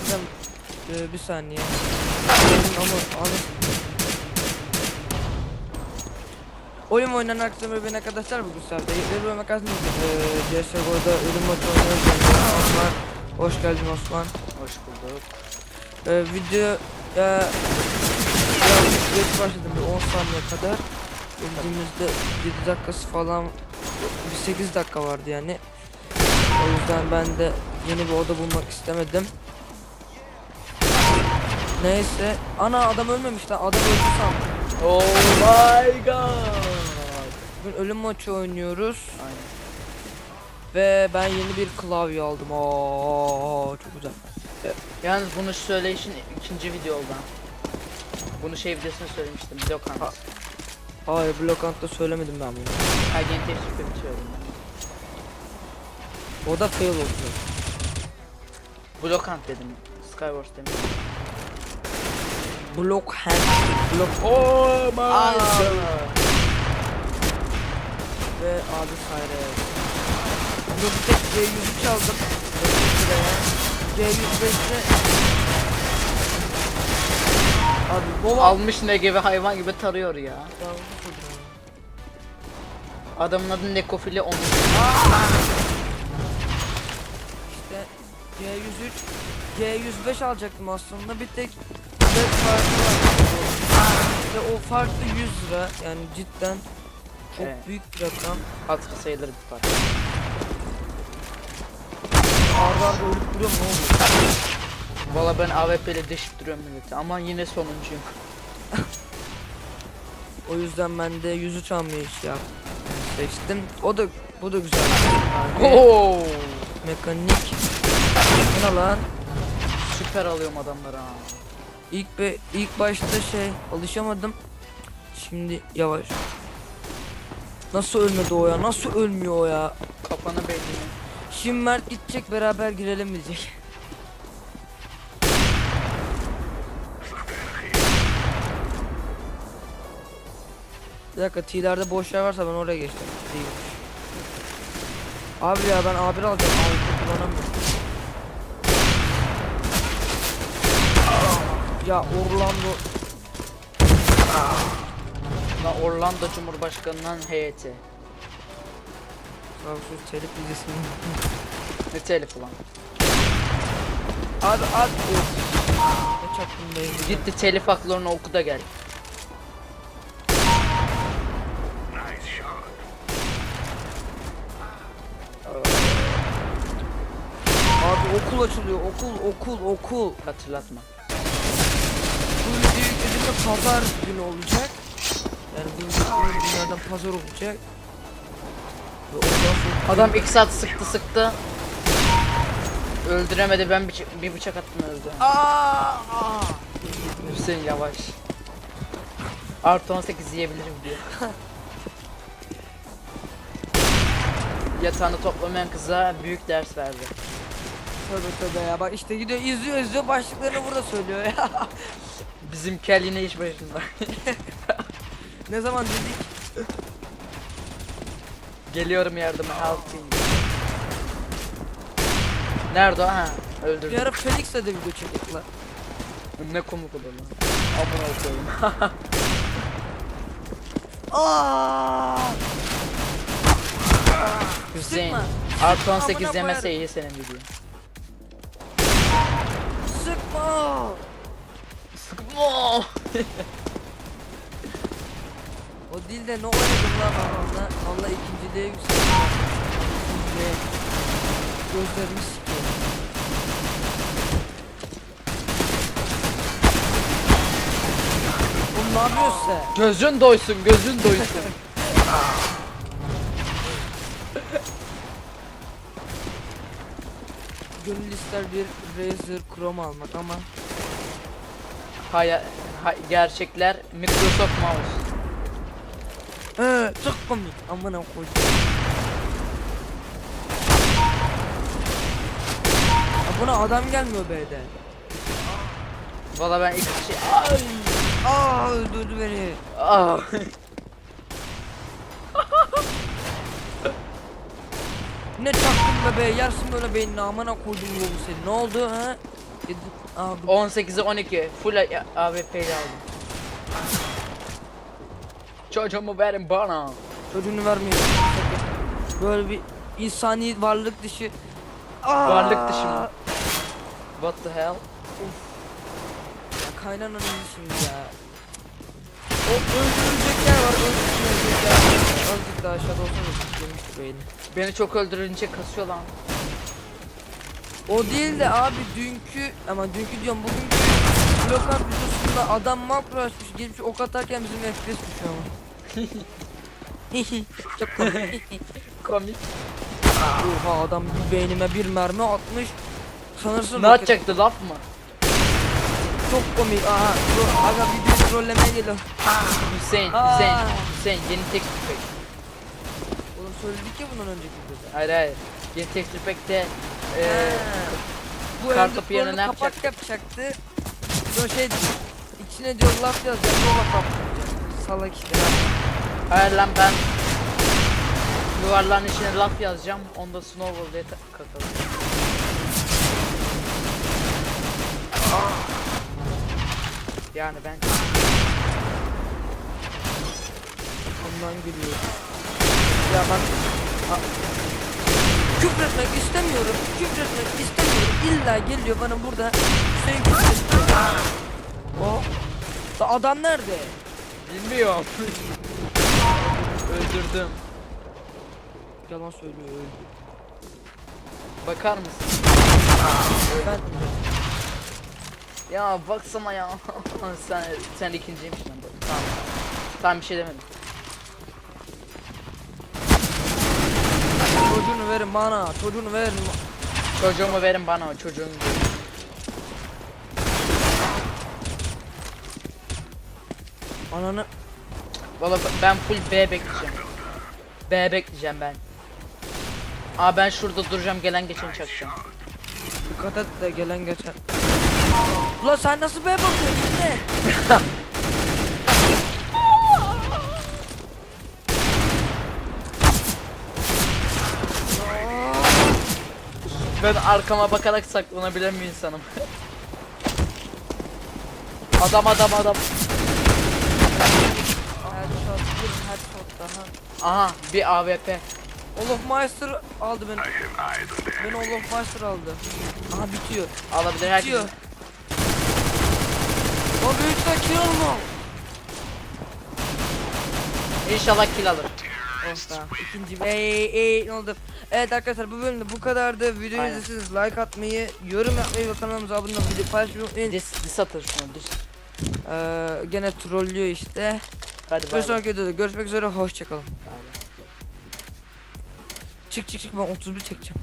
Hocam e, bir saniye. Ama abi. Oyun herkese merhaba ben arkadaşlar bugün sizlerle yeni bölüm arkadaşlar eee CSGO'da ölüm maçı oynuyoruz Osman hoş geldin Osman Hoş bulduk. eee video ya biraz geç başladım bir 10 saniye kadar bildiğimizde 7 dakikası falan bir 8 dakika vardı yani o yüzden ben de yeni bir oda bulmak istemedim Neyse ana adam ölmemiş lan adam öldü sandım Oh my god. Bugün ölüm maçı oynuyoruz Aynen. ve ben yeni bir klavye aldım. Aa çok güzel. Yalnız bunu söyleyişin ikinci video oldu. Bunu şey videosunda söylemiştim. Blokant. Ha. Hayır Blokant'ta söylemedim ben bunu. Yeni tecrübe bitiyorum. O da fail oldu. Blokant dedim. Skywars dedim. Block hand. Block Oh my god. ve abi Sayre. Bunu bir tek C103 aldım. C105'te Abi baba Almış Negevi hayvan gibi tarıyor ya. Adamın adı Nekofili 10. İşte C103 C105 alacaktım aslında bir tek red farkı var. Ve o fark da 100 lira yani cidden çok Evet. büyük bir rakam. Hatırı sayılır bir parça. Arda arda ölüp duruyorum ne oluyor? Valla ben AWP ile deşip duruyorum milleti ama yine sonuncuyum. O yüzden ben de 103 almayı şey yap seçtim. O da bu da güzel. Abi, Oo! Mekanik. Bu ne lan? Süper alıyorum adamları ha. İlk be ilk başta şey alışamadım. Şimdi yavaş. Nasıl ölmedi o ya? Nasıl ölmüyor o ya? Kafanı belli. Şimdi Mert gidecek beraber girelim diyecek. Bir dakika T'lerde boş yer varsa ben oraya geçtim. Değilmiş. Abi ya ben A1 alacağım. A1 kullanamıyorum. Ya Orlando Lan Orlando Cumhurbaşkanı'nın heyeti. Savsuz telif dizisini. Ne telif ulan. Abi abi. Ne beynimi. Gitti telif haklarını oku da gel. Okul açılıyor. Okul okul okul. Hatırlatma. Bu videoyu yüklediğimde pazar günü olacak. Yani bu günlerden pazar olacak. Ve ondan sonra Adam iki saat sıktı sıktı. Öldüremedi ben bir, bir bıçak attım öldü. Aa! Hüseyin yavaş. Artı 18 yiyebilirim diyor. Yatağını toplamayan kıza büyük ders verdi. Tövbe tövbe ya bak işte gidiyor izliyor izliyor başlıklarını burada söylüyor ya. Bizim kel yine iş başında. ne zaman dedik? Geliyorum yardıma helping. Nerede o? Ha Bir öldürdüm. ara Felix'le de video çektik lan. Ne komik olur lan. Amına koyayım. Aa! Hüseyin. Artı 18 Amına yemese iyi senin video. Sıkma! Sıkma. O dilde ne oynadım lan onunla? Allah ikinciliğe yükseldi. İkinciliğe. Gözlerimi sikiyor. Oğlum ne yapıyorsun sen? Gözün doysun, gözün doysun. Gönül ister bir Razer Chrome almak ama Haya, ha- gerçekler Microsoft mouse. He çok komik amına koydum. Ya buna adam gelmiyor B'de. Valla ben ilk şey... Ay! Aa öldürdü beni. Ah! Ne çaktın be be yersin böyle beynini amına koydum yolu seni. Ne oldu ha? Yedi- Abi 18'e 12 full AWP ile aldım. Çocuğumu verin bana. çocuğunu vermiyor. Böyle bir insani varlık dışı. Aa! Varlık dışı mı? What the hell? Ya kaynananın şimdi ya. O öldürülecek yer var öldürülecek yer var. Azıcık daha aşağıda olsa da girmişti beyni. Beni çok öldürünce kasıyor lan. O değil de abi dünkü ama dünkü diyorum bugünkü Lokant videosunda adam makro açmış gelmiş ok atarken bizim FPS düşüyor ama. Çok komik. Komik. Oha adam bir beynime bir mermi atmış. Sanırsın Ne atacaktı laf mı? Çok komik. Aha dur aga video trollemeye geliyor. Hüseyin, Aa. Hüseyin, Hüseyin yeni tek tüfek. Oğlum söyledik ya bundan önceki videoda. Hayır hayır. Yeni tüfekte eee Ha. Bu kar topu yerine ne kapak yapacaktı. Sonra şey içine diyor laf yazacak. O laf yapacak. Salak işte. hayır lan ben yuvarlağın içine laf yazacağım. Onda snowball diye ta- katalım. Yani ben Ondan gülüyor. Ya bak. a- Küfretmek istemiyorum. Küfretmek istemiyorum. İlla geliyor bana burada. Hüseyin küfretmiyor. O. Da adam nerede? bilmiyorum. Öldürdüm. Yalan söylüyor öldü. Bakar mısın? Ben Ya baksana ya. sen sen ikinciymişsin. Tamam. Tamam bir şey demedim. çocuğunu verin bana. Çocuğunu verin. Çocuğumu verin bana o çocuğumu. Ananı. Valla ben full B bekleyeceğim. B bekleyeceğim ben. Aa ben şurada duracağım gelen geçen çakacağım. Dikkat et de gelen geçen. Ulan sen nasıl be bakıyorsun ne? Ben arkama bakarak saklanabilen bir insanım. adam adam adam. Bir daha. Aha bir AWP. Olaf Meister aldı beni. Beni Olaf Meister aldı. Aha bitiyor. Alabilir herkes. Bitiyor. O büyükten kill alma. İnşallah kill alır. Be. İkinci. Ey ey ne oldu? Evet arkadaşlar bu bölümde bu kadardı. Videoyu Aynen. izlediyseniz like atmayı, yorum yapmayı ve kanalımıza abone olmayı, video paylaşmayı unutmayın. Dis, dis atır şunu dis. Ee, gene trollüyor işte. Hadi Bir bay bay. sonraki videoda görüşmek üzere. Hoşçakalın. Çık çık çık ben 31 çekeceğim.